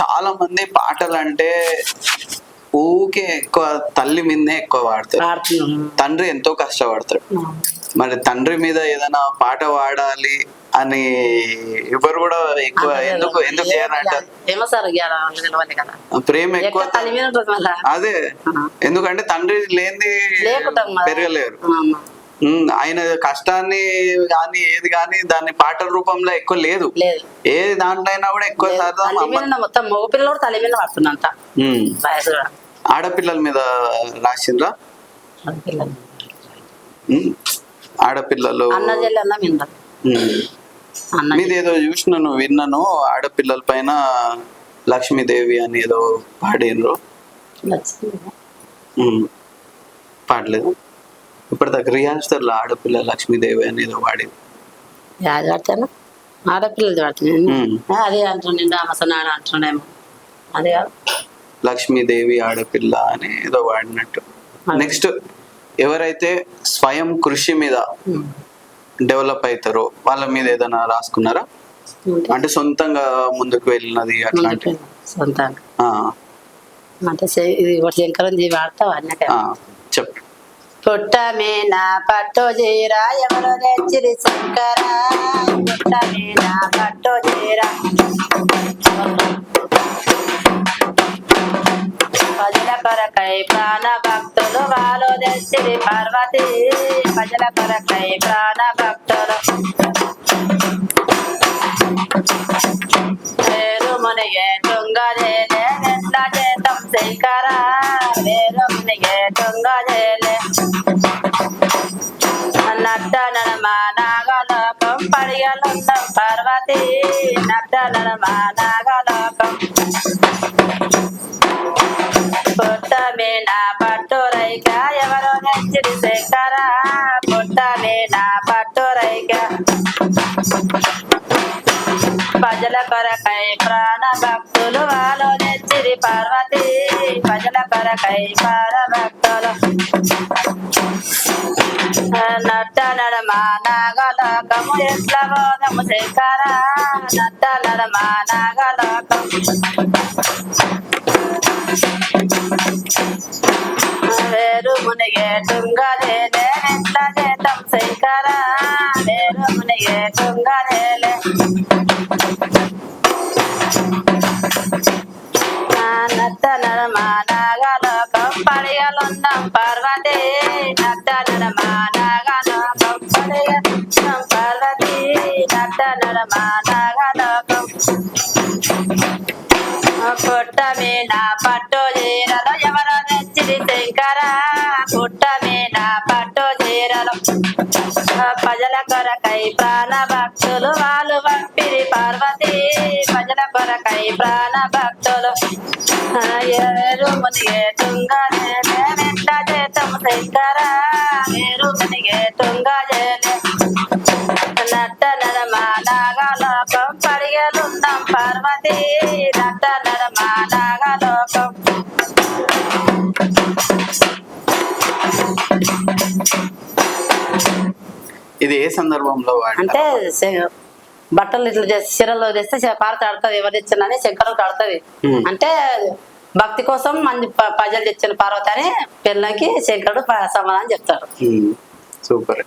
చాలా మంది పాటలు అంటే ఊకే ఎక్కువ తల్లి మీదనే ఎక్కువ వాడతారు. తండ్రి ఎంతో కష్టపడతాడు మరి తండ్రి మీద ఏదైనా పాట పాడాలి అని ఎవరు కూడా ఎక్కువ ఎందుకు ఎందుకు చేయాలంటారు ప్రేమ ఎక్కువ అదే. ఎందుకంటే తండ్రి కదా. పెరగలేరు. ఆయన కష్టాన్ని కానీ ఏది కానీ దాన్ని పాటల రూపంలో ఎక్కువ లేదు. ఏ దాంట్లో అయినా కూడా ఎక్కువ మొత్తం మగ పిల్లలు కూడా తల్లి మీద కూడా. ఆడపిల్లల మీద రాసిండ్రా? ఆడపిల్లలు మీద ఏదో చూసినాను విన్నాను. ఆడపిల్లల పైన లక్ష్మీదేవి అని ఏదో పాడినరు పాడలేదు. ఇప్పటిదాకా రియాన్స్టర్లో ఆడపిల్ల లక్ష్మీదేవి అని ఏదో పాడింది యాది పడతాను ఆడపిల్లలు పడుతున్నాను ఉమ్. అదే అంటుండే అమ్మసనాడు అంటుండేమో అదే కాదు. లక్ష్మీదేవి ఆడపిల్ల అని ఏదో వాడినట్టు నెక్స్ట్ ఎవరైతే స్వయం కృషి మీద. డెవలప్ అవుతారో వాళ్ళ మీద ఏదైనా రాసుకున్నారా? అంటే? సొంతంగా ముందుకు వెళ్ళినది అట్లాంటి. సొంతంగా. అంటే ఇది ఒకటి శంకరం వాడతావు అన్నక పట్టు జీరా ఎవరు తెచ్చిరి శంకర. పుట్టమే పట్టు జీరా. ప్రజల కొరకై ప్రాణ భక్తులు వాళ్ళు తెచ్చిరి పార్వతి. ప్రజల కొరకై ప్రాణ భక్తులు. పేరు మునిగే నాగలోకం పడియలుండం పార్వతి నట్ట నడమ నాగలోకం పుట్ట మీన పట్టు ఎవరో నెచ్చిరి శంకరా పుట్ట నా పట్టురైక ప్రజల కొరకై ప్రాణ భక్తులు వాళ్ళు నెచ్చిరి పార్వతి ప్రజల కొరకై ప్రాణ నడమ నాగలోకము ఎట్ల బోధము శంకర నట్ట నడమ వేరు మునిగే తుంగదేలే ఎట్ల చేతం శంకర వేరు మునిగే తుంగదేలే నట్ట నడమ నాగలోకం పార్వతి నట్ట పుట్ట మీద పట్టు చీరలు ఎవరో తెచ్చిరి శంకర పుట్ట మీద పట్టు చీరలు ప్రజల కొరకై ప్రాణ భక్తులు వాళ్ళు పంపిరి పార్వతి ప్రజల కొరకై ప్రాణ భక్తులు ఏరు మునిగే తుంగజేలే వెంట శంకర ఏరు మునిగే పార్వతి నాగలోకం ఇది ఏ సందర్భంలో అంటే శ- బట్టలు ఇట్లా చేసి చీరలు తెస్తే పారత ఆడుతుంది ఎవరు తెచ్చినని శంకరుడు ఆడుతుంది. Hmm. అంటే భక్తి కోసం మంది ప- ప్రజలు తెచ్చిన పార్వతి అని పిల్లలకి శంకరుడు ప- సమాధానం చెప్తాడు ఉమ్, సూపర్.